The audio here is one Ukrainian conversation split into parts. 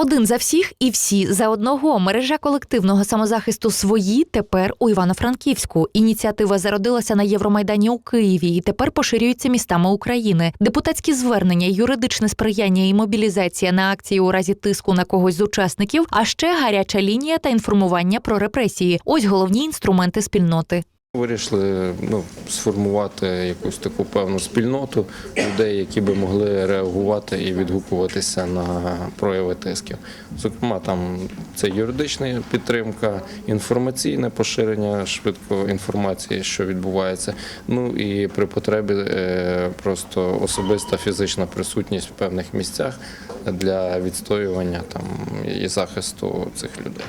Один за всіх і всі за одного. Мережа колективного самозахисту свої тепер у Івано-Франківську. Ініціатива зародилася на Євромайдані у Києві і тепер поширюється містами України. Депутатські звернення, юридичне сприяння і мобілізація на акції у разі тиску на когось з учасників, а ще гаряча лінія та інформування про репресії. Ось головні інструменти спільноти. Вирішили ну, сформувати якусь таку певну спільноту людей, які би могли реагувати і відгукуватися на прояви тисків. Зокрема, там це юридична підтримка, інформаційне поширення швидко інформації, що відбувається. Ну і при потребі е, просто особиста фізична присутність в певних місцях для відстоювання там і захисту цих людей.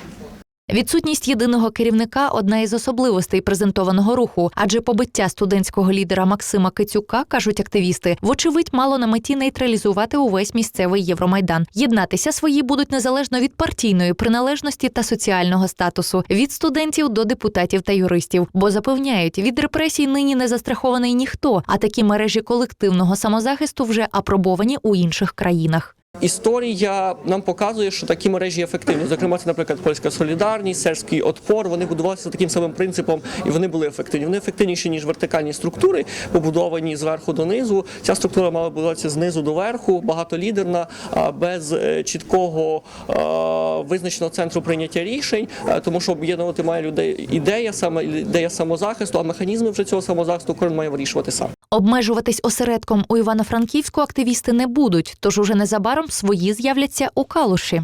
Відсутність єдиного керівника одна із особливостей презентованого руху, адже побиття студентського лідера Максима Кицюка, кажуть активісти, вочевидь мало на меті нейтралізувати увесь місцевий Євромайдан. Єднатися свої будуть незалежно від партійної приналежності та соціального статусу, від студентів до депутатів та юристів. Бо запевняють, від репресій нині не застрахований ніхто, а такі мережі колективного самозахисту вже апробовані у інших країнах. Історія нам показує, що такі мережі ефективні. Зокрема, це, наприклад, польська солідарність, сербський отпор. Вони будувалися таким самим принципом, і вони були ефективні. Вони ефективніші ніж вертикальні структури, побудовані зверху донизу. Ця структура мала будуватися знизу до верху, багатолідерна, без е, чіткого е, визначеного центру прийняття рішень, е, тому що об'єднувати має людей ідея, саме ідея самозахисту, а механізми вже цього самозахисту кожен має вирішувати сам. Обмежуватись осередком у Івано-Франківську активісти не будуть, тож уже незабаром свої з'являться у Калуші.